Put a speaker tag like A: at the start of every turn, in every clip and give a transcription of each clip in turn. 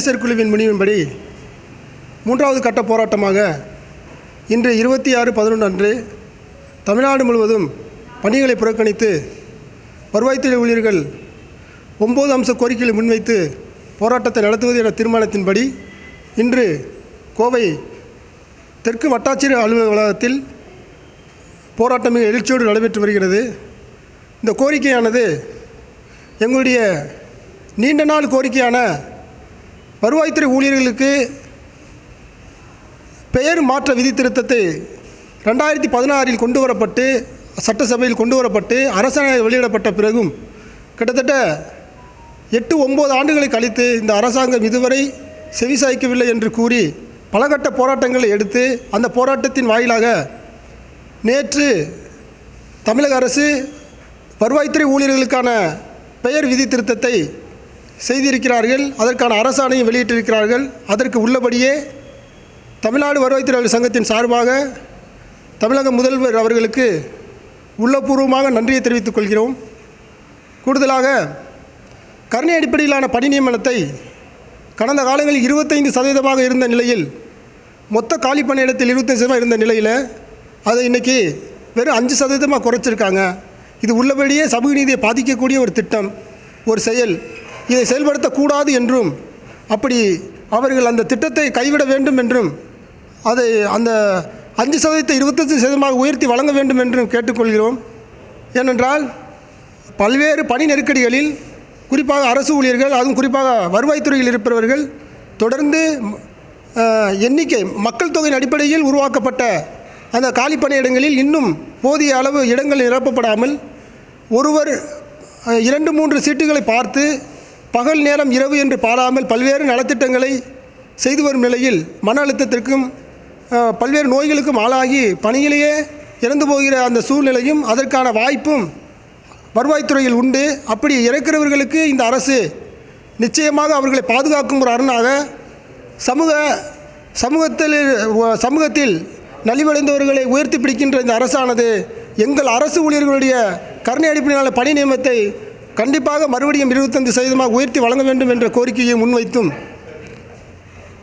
A: ஈசர் குழுவின் முடிவின்படி மூன்றாவது கட்ட போராட்டமாக இன்று இருபத்தி ஆறு பதினொன்று அன்று தமிழ்நாடு முழுவதும் பணிகளை புறக்கணித்து வருவாய்த்துறை ஊழியர்கள் ஒம்பது அம்ச கோரிக்கைகளை முன்வைத்து போராட்டத்தை நடத்துவது என தீர்மானத்தின்படி இன்று கோவை தெற்கு வட்டாட்சியர் அலுவலக வளாகத்தில் போராட்டம் மிக எழுச்சியோடு நடைபெற்று வருகிறது. இந்த கோரிக்கையானது எங்களுடைய நீண்ட நாள் கோரிக்கையான வருவாய்த்துறை ஊழியர்களுக்கு பெயர் மாற்ற விதி திருத்தத்தை ரெண்டாயிரத்தி பதினாறில் கொண்டு வரப்பட்டு சட்டசபையில் கொண்டு வரப்பட்டு அரசாணை வெளியிடப்பட்ட பிறகும் கிட்டத்தட்ட எட்டு ஒம்பது ஆண்டுகளை கழித்து இந்த அரசாங்கம் இதுவரை செவிசாய்க்கவில்லை என்று கூறி பலகட்ட போராட்டங்களை எடுத்து அந்த போராட்டத்தின் வாயிலாக நேற்று தமிழக அரசு வருவாய்த்துறை ஊழியர்களுக்கான பெயர் விதி திருத்தத்தை செய்திருக்கிறார்கள் அதற்கான அரசாணையும் வெளியிட்டிருக்கிறார்கள். அதற்கு உள்ளபடியே தமிழ்நாடு வருவாய்த்துறை சங்கத்தின் சார்பாக தமிழக முதல்வர் அவர்களுக்கு உள்ளபூர்வமாக நன்றியை தெரிவித்துக் கொள்கிறோம். கூடுதலாக கருணை அடிப்படையிலான பணி நியமனத்தை கடந்த காலங்களில் இருபத்தைந்து சதவீதமாக இருந்த நிலையில் மொத்த காலி பணியிடத்தில் இருபத்தஞ்சு சதவீதம் இருந்த நிலையில் அதை இன்றைக்கி வெறும் அஞ்சு சதவீதமாக குறைச்சிருக்காங்க. இது உள்ளபடியே சமூக நீதியை பாதிக்கக்கூடிய ஒரு திட்டம் ஒரு செயல். இதை செயல்படுத்தக்கூடாது என்றும் அப்படி அவர்கள் அந்த திட்டத்தை கைவிட வேண்டும் என்றும் அதை அந்த அஞ்சு சதவீதத்தை இருபத்தஞ்சு சதவீதமாக உயர்த்தி வழங்க வேண்டும் என்றும் கேட்டுக்கொள்கிறோம். ஏனென்றால் பல்வேறு பணி நெருக்கடிகளில் குறிப்பாக அரசு ஊழியர்கள் அதுவும் குறிப்பாக வருவாய்த்துறையில் இருப்பவர்கள் தொடர்ந்து எண்ணிக்கை மக்கள் தொகையின் அடிப்படையில் உருவாக்கப்பட்ட அந்த காலி பணியிடங்களில் இன்னும் போதிய அளவு இடங்கள் நிரப்பப்படாமல் ஒருவர் இரண்டு மூன்று சீட்டுகளை பார்த்து பகல் நேரம் இரவு என்று பாராமல் பல்வேறு நலத்திட்டங்களை செய்து வரும் நிலையில் மன அழுத்தத்திற்கும் பல்வேறு நோய்களுக்கும் ஆளாகி பணியிலேயே இறந்து போகிற அந்த சூழ்நிலையும் அதற்கான வாய்ப்பும் வருவாய்த்துறையில் உண்டு. அப்படி இறக்கிறவர்களுக்கு இந்த அரசு நிச்சயமாக அவர்களை பாதுகாக்கும் ஒரு அரணாக சமூக சமூகத்தில் சமூகத்தில் நலிவடைந்தவர்களை உயர்த்தி பிடிக்கின்ற இந்த அரசானது எங்கள் அரசு ஊழியர்களுடைய கருணை அடிப்படையிலான பணி நியமத்தை கண்டிப்பாக மறுபடியும் இருபத்தஞ்சு சதவீதமாக உயர்த்தி வழங்க வேண்டும் என்ற கோரிக்கையை முன்வைத்தும்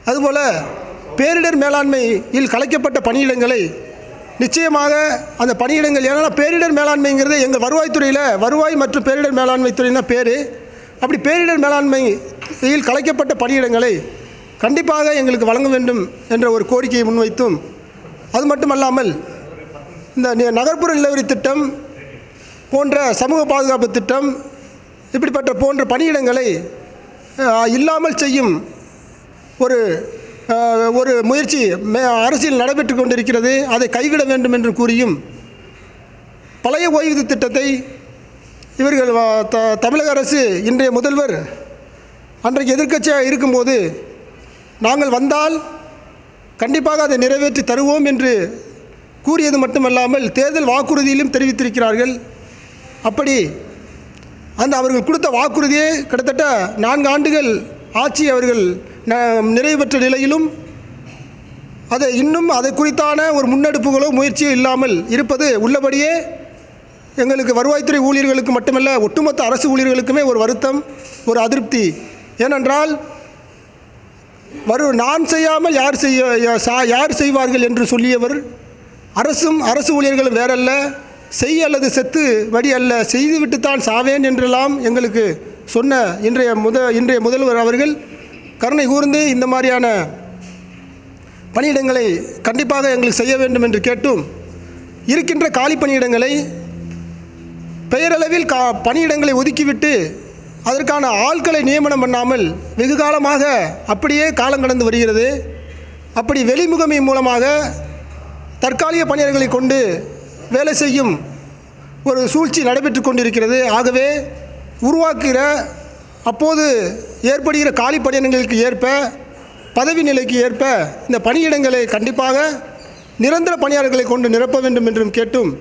A: அதுபோல் பேரிடர் மேலாண்மையில் கலைக்கப்பட்ட பணியிடங்களை நிச்சயமாக அந்த பணியிடங்கள் ஏன்னா பேரிடர் மேலாண்மைங்கிறது எங்கள் வருவாய்த்துறையில் வருவாய் மற்றும் பேரிடர் மேலாண்மை துறையின் பேர். அப்படி பேரிடர் மேலாண்மையில் கலைக்கப்பட்ட பணியிடங்களை கண்டிப்பாக எங்களுக்கு வழங்க வேண்டும் என்ற ஒரு கோரிக்கையை முன்வைத்தும் அது மட்டுமல்லாமல் இந்த நகர்ப்புற நிலவரி திட்டம் போன்ற சமூக பாதுகாப்பு திட்டம் இப்படிப்பட்ட போன்ற பணியிடங்களை இல்லாமல் செய்யும் ஒரு ஒரு முயற்சி மே அரசியல் நடைபெற்று கொண்டிருக்கிறது. அதை கைவிட வேண்டும் என்று கூறியும் பழைய ஓய்வூதிய திட்டத்தை இவர்கள் த தமிழக அரசு இன்றைய முதல்வர் அன்றைக்கு எதிர்க்கட்சியாக இருக்கும்போது நாங்கள் வந்தால் கண்டிப்பாக அதை நிறைவேற்றி தருவோம் என்று கூறியது மட்டுமல்லாமல் தேர்தல் வாக்குறுதியிலும் தெரிவித்திருக்கிறார்கள். அப்படி அந்த அவர்கள் கொடுத்த வாக்குறுதியே கிட்டத்தட்ட நான்கு ஆண்டுகள் ஆட்சி அவர்கள் ந- நிறைவு பெற்ற நிலையிலும் அதை இன்னும் அதை குறித்தான ஒரு முன்னெடுப்புகளோ முயற்சியோ இல்லாமல் இருப்பது உள்ளபடியே எங்களுக்கு வருவாய்த்துறை ஊழியர்களுக்கு மட்டுமல்ல ஒட்டுமொத்த அரசு ஊழியர்களுக்குமே ஒரு வருத்தம் ஒரு அதிருப்தி. ஏனென்றால் வரு நான் செய்யாமல் யார் செய்ய சா- யார் செய்வார்கள் என்று சொல்லியவர் அரசும் அரசு ஊழியர்களும் வேறல்ல. செய் அல்லது செத்து வடி அல்ல செய்துவிட்டுத்தான் சாவேன் என்றெல்லாம் எங்களுக்கு சொன்ன இன்றைய முத இன்றைய முதல்வர் அவர்கள் கருணை கூர்ந்து இந்த மாதிரியான பணியிடங்களை கண்டிப்பாக எங்களுக்கு செய்ய வேண்டும் என்று கேட்டும். இருக்கின்ற காலி பணியிடங்களை பெயரளவில் கா பணியிடங்களை ஒதுக்கிவிட்டு அதற்கான ஆட்களை நியமனம் பண்ணாமல் வெகு காலமாக அப்படியே காலம் கடந்து வருகிறது. அப்படி வெளிமுகமை மூலமாக தற்காலிக பணியாளர்களை கொண்டு வேலை செய்யும் ஒரு சூழ்ச்சி நடைபெற்று கொண்டிருக்கிறது. ஆகவே உருவாக்குகிற அப்போது ஏற்படுகிற காலி பணியிடங்களுக்கு ஏற்ப பதவி நிலைக்கு ஏற்ப இந்த பணியிடங்களை கண்டிப்பாக நிரந்தர பணியாளர்களை கொண்டு நிரப்ப வேண்டும் என்றும் கேட்டும்.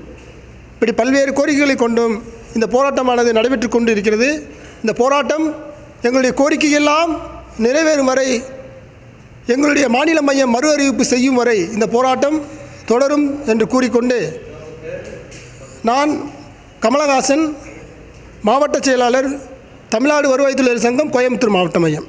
A: இப்படி பல்வேறு கோரிக்கைகளை கொண்டும் இந்த போராட்டமானது நடைபெற்று கொண்டு இருக்கிறது இந்த போராட்டம் எங்களுடைய கோரிக்கையெல்லாம் நிறைவேறும் வரை எங்களுடைய மாநில மையம் மறு அறிவிப்பு செய்யும் வரை இந்த போராட்டம் தொடரும் என்று கூறிக்கொண்டு நான் கமலஹாசன் மாவட்ட செயலாளர் தமிழ்நாடு வருவாய்த்துறை சங்கம் கோயம்புத்தூர் மாவட்ட மையம்.